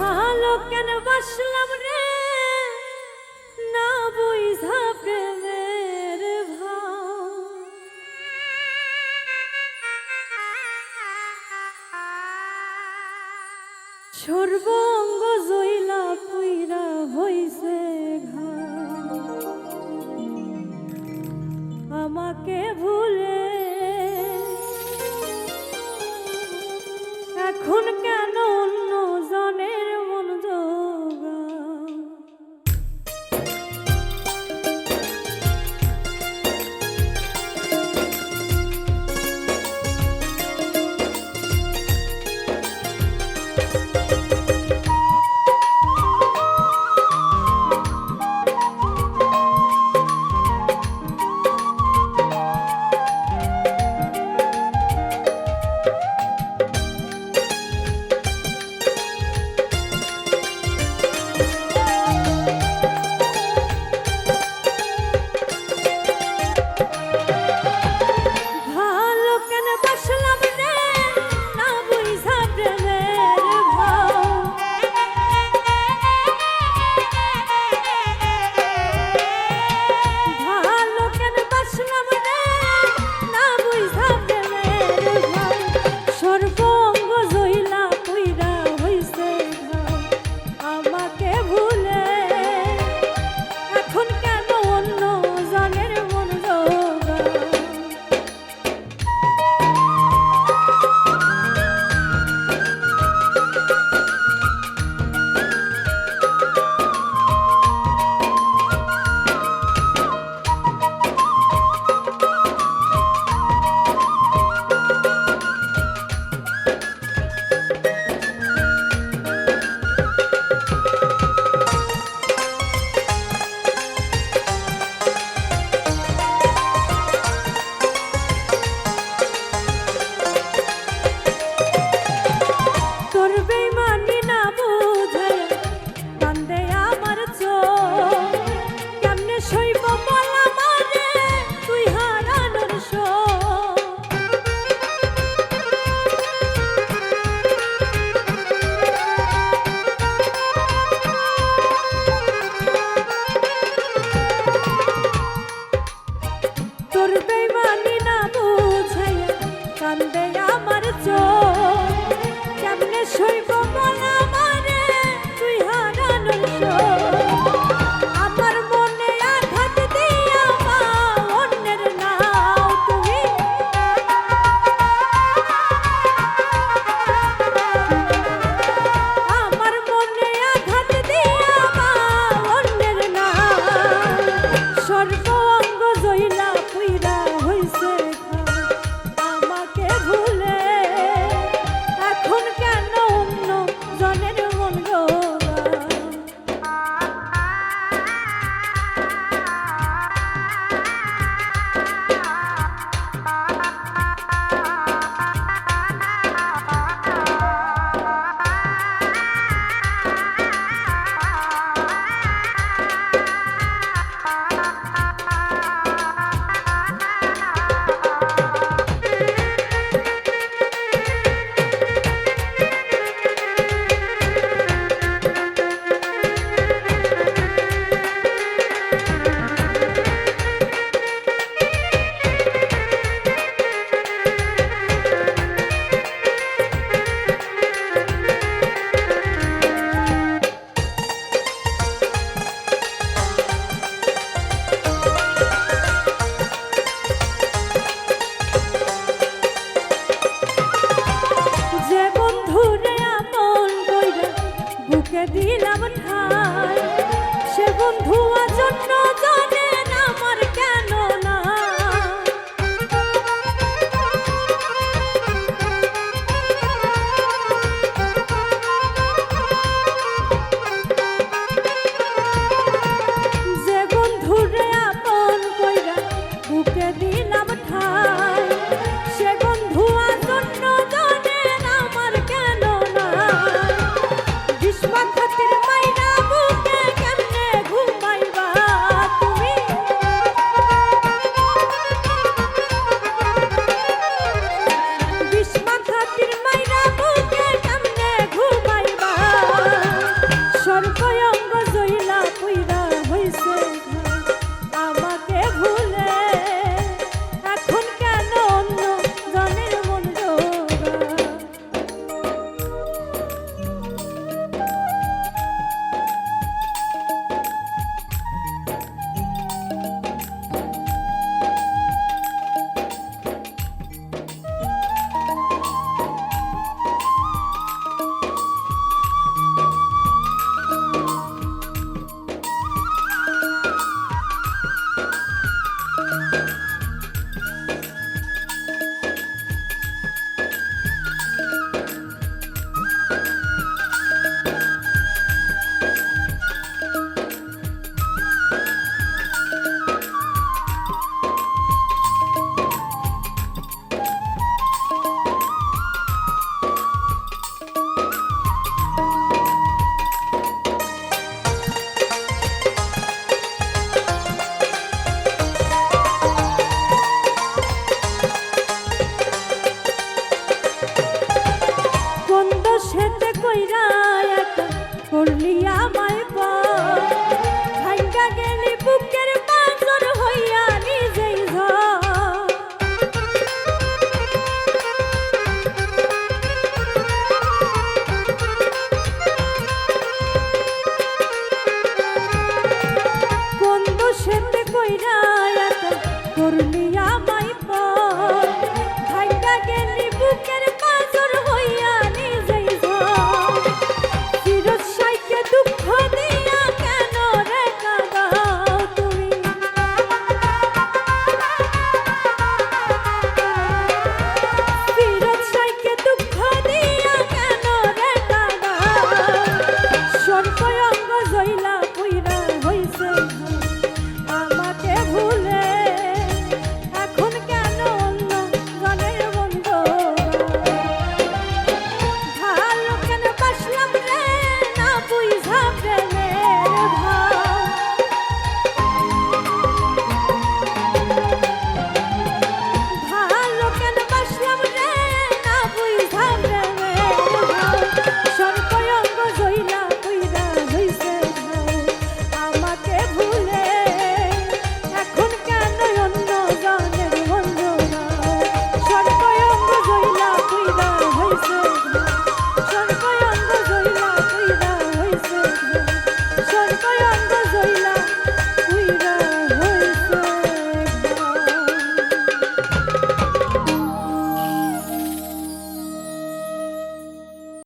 ভালো কেন বাসলাম রে? না বুঝা প্রেমের ভাও সর্বঙ্গ জইলা পুইরা হইছে ঘা আমাকে ভুল কান্দে আমার চোখ। কেমনে শৈব বলা? যদি লাভ ঠাই সে বন্ধু আজন্য